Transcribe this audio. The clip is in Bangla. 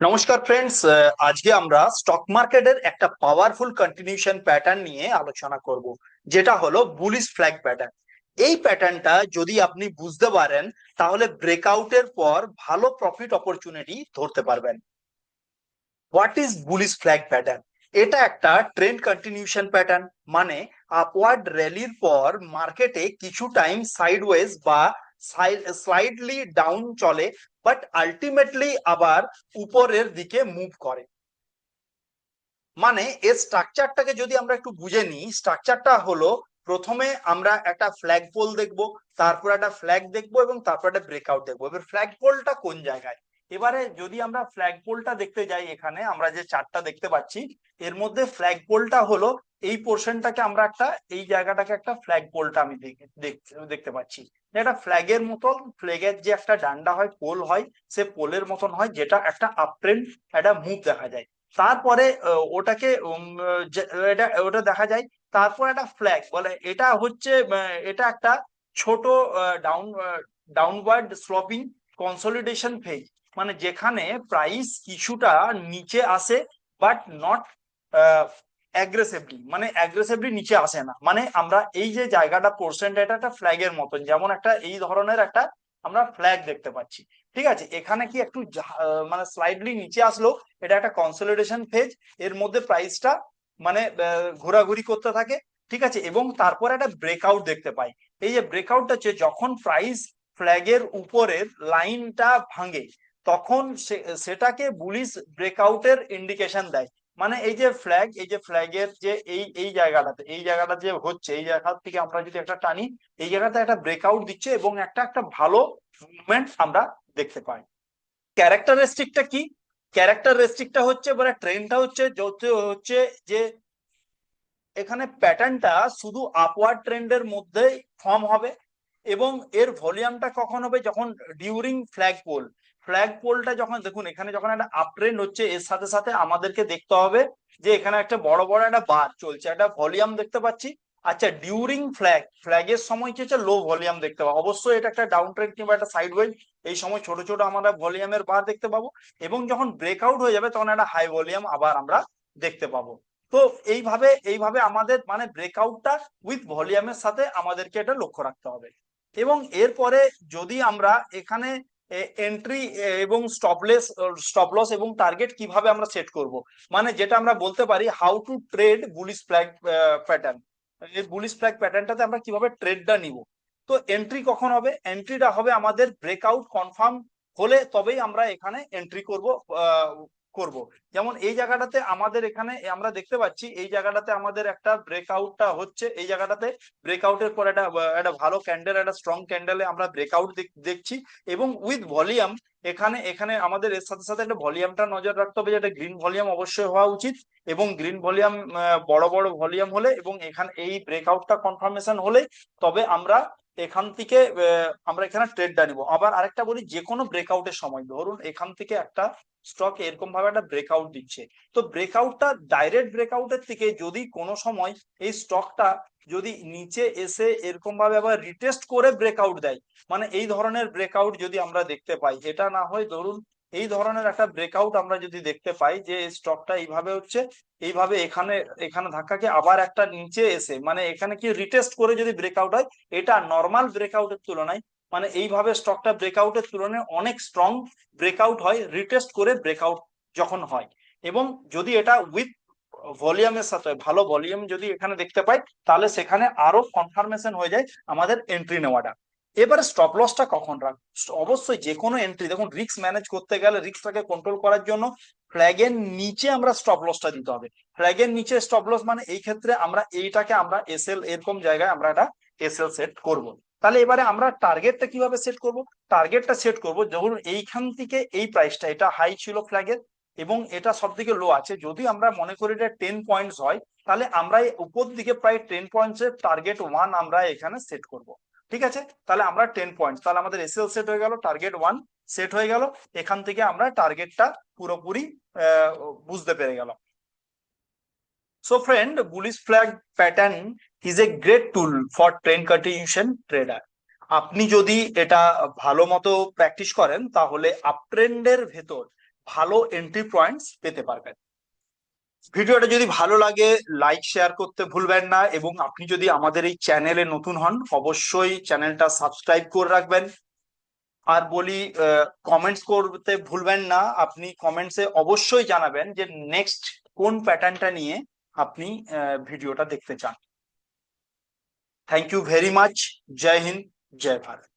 নমস্কার ফ্রেন্ডস আজকে আমরা স্টক মার্কেটের একটা পাওয়ারফুল কন্টিনিউশন প্যাটার্ন নিয়ে আলোচনা করব, যেটা হলো বুলিশ ফ্ল্যাগ প্যাটার্ন এই প্যাটার্নটা যদি আপনি বুঝতে পারেন, তাহলে ব্রেকআউটের পর ভালো প্রফিট অপরচুনিটি ধরতে পারবেন। What is bullish flag pattern এটা একটা ট্রেন্ড কন্টিনিউশন প্যাটার্ন মানে আপওয়ার্ড র্যালির পর মার্কেটে কিছু টাইম সাইডওয়েজ বা স্লাইডলি ডাউন চলে বাট আলটিমেটলি আবার উপরের দিকে মুভ করে। মানে এর স্ট্রাকচারটাকে যদি আমরা একটু বুঝে নিই স্ট্রাকচারটা হলো প্রথমে আমরা একটা ফ্ল্যাগ পোল দেখব, তারপর একটা ফ্ল্যাগ দেখব এবং তারপর একটা ব্রেকআউট দেখব। এবার ফ্ল্যাগ পোলটা কোন জায়গায়? এবারে যদি আমরা ফ্ল্যাগ পোলটা দেখতে যাই এখানে, আমরা যে চারটা দেখতে পাচ্ছি, এর মধ্যে ফ্ল্যাগ পোলটা হলো এই পোর্শনটাকে আমরা একটা, এই জায়গাটাকে একটা ফ্ল্যাগ পোলটা আমি দেখতে পাচ্ছি। একটা ফ্ল্যাগের মতন ফ্ল্যাগের যে একটা ডান্ডা হয় পোল হয়, সে পোলের মতন হয়, যেটা একটা আপট্রেন্ড একটা মুভ দেখা যায়। তারপরে ওটাকে এটা, ওটা দেখা যায়, তারপর একটা ফ্ল্যাগ বলে। এটা হচ্ছে এটা একটা ছোট down downward sloping consolidation phase মানে যেখানে প্রাইস কিছুটা নিচে আসে বাট নট অ্যাগ্রেসিভলি মানে অ্যাগ্রেসিভলি নিচে আসে না। মানে আমরা এই যে জায়গাটা পোর্সেন্ট এটা একটা ফ্ল্যাগের মতন, যেমন একটা এই ধরনের একটা আমরা ফ্ল্যাগ দেখতে পাচ্ছি। ঠিক আছে? এখানে কি একটু মানে স্লাইডলি নিচে আসলো, এটা একটা কনসলিডেশন ফেজের মধ্যে প্রাইসটা মানে ঘোরাঘুরি করতে থাকে। ঠিক আছে? এবং তারপর একটা ব্রেকআউট দেখতে পাই। এই যে ব্রেকআউটটা হচ্ছে, যখন প্রাইস ফ্ল্যাগের উপরের লাইনটা ভাঙে, তখন সেটাকে বুলিশ ব্রেকআউটের ইন্ডিকেশন দেয়। মানে এই যে ফ্ল্যাগ এই যে ফ্ল্যাগের যে এই এই জায়গাটাতে, এই জায়গাটা যে হচ্ছে, এই জায়গা থেকে আমরা যদি একটা টানি, এই জায়গাতে একটা ব্রেকআউট দিচ্ছে এবং একটা একটা ভালো মুভমেন্ট আমরা দেখতে পাই। ক্যারেক্টারিস্টিকটা কি? ক্যারেক্টারিস্টিকটা হচ্ছে মানে ট্রেনটা হচ্ছে হচ্ছে যে এখানে প্যাটার্নটা শুধু আপওয়ার্ড ট্রেন্ডের মধ্যে ফর্ম হবে। এবং এর ভলিউমটা কখন হবে? যখন ডিউরিং ফ্ল্যাগ পোল ফ্ল্যাগ পোলটা যখন, দেখুন, এখানে যখন একটা আপ ট্রেন্ড হচ্ছে, এর সাথে সাথে আমাদেরকে দেখতে হবে যে এখানে একটা বড় বড় একটা বার চলছে। একটা ভলিউম দেখতে পাচ্ছি। আচ্ছা ডিউরিং ফ্ল্যাগ ফ্ল্যাগের সময় কি হচ্ছে লো ভলিউম দেখতে পাবো? অবশ্যই এটা একটা ডাউন ট্রেন্ড কিংবা একটা সাইড ওয়েজ এই সময় ছোট ছোট আমরা ভলিউমের বার দেখতে পাবো এবং যখন ব্রেকআউট হয়ে যাবে, তখন একটা হাই ভলিউম আবার আমরা দেখতে পাবো। তো এইভাবে এইভাবে আমাদের মানে ব্রেকআউটটা উইথ ভলিউমের সাথে আমাদেরকে এটা লক্ষ্য রাখতে হবে। এবং এরপরে যদি আমরা এখানে এন্ট্রি এবং স্টপলেস স্টপলস এবং টার্গেট কীভাবে আমরা সেট করব? মানে যেটা আমরা বলতে পারি how to trade bullish flag pattern এই বুলিশ ফ্ল্যাগ প্যাটার্নটাতে আমরা কীভাবে ট্রেডটা নিব? তো এন্ট্রি কখন হবে? এন্ট্রিটা হবে আমাদের ব্রেকআউট কনফার্ম হলে তবেই আমরা এখানে এন্ট্রি করব করব। যেমন এই জায়গাটাতে আমাদের এখানে আমরা দেখতে পাচ্ছি, এই জায়গাটাতে আমাদের একটা ব্রেকআউটটা হচ্ছে। এই জায়গাটাতে ব্রেকআউটের পর একটা একটা ভালো ক্যান্ডেল একটা স্ট্রং ক্যান্ডেলে আমরা ব্রেকআউট দেখছি। এবং উইথ ভলিউম এখানে এখানে আমাদের এর সাথে সাথে একটা ভলিউমটা নজর রাখতে হবে যেটা গ্রিন ভলিউম অবশ্যই হওয়া উচিত। এবং গ্রিন ভলিউম বড় বড় ভলিউম হলে এবং এখানে এই ব্রেকআউটটা কনফার্মেশন হলে তবে আমরা এখান থেকে আমরা এখানে ট্রেডটা নিব। আবার আরেকটা বলি যে কোনো ব্রেকআউটের সময়, ধরুন এখান থেকে একটা স্টক এরকম ভাবে একটা ব্রেকআউট দিচ্ছে। তো ব্রেকআউটটা ডাইরেক্ট ব্রেকআউটের থেকে যদি কোনো সময় এই স্টকটা যদি নিচে এসে এরকম ভাবে আবার রিটেস্ট করে ব্রেকআউট দেয় মানে এই ধরনের ব্রেকআউট যদি আমরা দেখতে পাই, এটা না হয় ধরুন এই ধরনের একটা ব্রেকআউট আমরা যদি দেখতে পাই যে স্টকটা এইভাবে হচ্ছে, এইভাবে এখানে এখানে ধাক্কাকে আবার একটা নিচে এসে মানে এখানে কি রিটেস্ট করে যদি ব্রেকআউট হয়, এটা নর্মাল ব্রেকআউটের তুলনায় মানে এইভাবে স্টকটা ব্রেকআউটের তুলনায় অনেক স্ট্রং ব্রেকআউট হয় রিটেস্ট করে ব্রেকআউট যখন হয়। এবং যদি এটা উইথ ভলিউমের সাথে, ভালো ভলিউম যদি এখানে দেখতে পাই, তাহলে সেখানে আরও কনফার্মেশন হয়ে যায় আমাদের এন্ট্রি নেওয়াটা। এবারে স্টপ লসটা কখন রাখ? অবশ্যই যে কোনো এন্ট্রি দেখুন রিক্স ম্যানেজ করতে গেলে রিক্সটাকে কন্ট্রোল করার জন্য ফ্ল্যাগের নিচে আমরা স্টপ লসটা দিতে হবে। ফ্ল্যাগের নিচে স্টপ লস মানে এই ক্ষেত্রে আমরা এইটাকে আমরা এসএল এরকম জায়গায় আমরা একটা এসএল সেট করব। তাহলে এবারে আমরা টার্গেটটা কীভাবে সেট করব? টার্গেটটা সেট করব, ধরুন এইখান থেকে এই প্রাইসটা এটা হাই ছিল ফ্ল্যাগের এবং এটা সব থেকে লো আছে। যদি আমরা মনে করি এটা টেন পয়েন্টস হয়, তাহলে আমরা উপর দিকে প্রায় টেন পয়েন্টস এর টার্গেট ওয়ান আমরা এখানে সেট করব। ঠিক আছে? তাহলে আমরা টেন পয়েন্ট তাহলে আমাদের এসএল সেট হয়ে গেল টার্গেট ওয়ান সেট হয়ে গেল, এখান থেকে আমরা টার্গেটটা পুরোপুরি বুঝতে পেরে গেলাম। So friend bullish flag pattern is a great tool for trend continuation trader আপনি যদি এটা ভালো মতো প্র্যাকটিস করেন, তাহলে আপ ট্রেন্ডের ভেতর ভালো এন্ট্রি পয়েন্টস পেতে পারবেন। ভিডিওটা যদি ভালো লাগে লাইক শেয়ার করতে ভুলবেন না এবং আপনি যদি আমাদের এই চ্যানেলে নতুন হন, অবশ্যই চ্যানেলটা সাবস্ক্রাইব করে রাখবেন। আর বলি কমেন্টস করতে ভুলবেন না, আপনি কমেন্টসে অবশ্যই জানাবেন যে নেক্সট কোন প্যাটার্নটা নিয়ে আপনি ভিডিওটা দেখতে চান। থ্যাংক ইউ ভেরি মাচ জয় হিন্দ জয় ভারত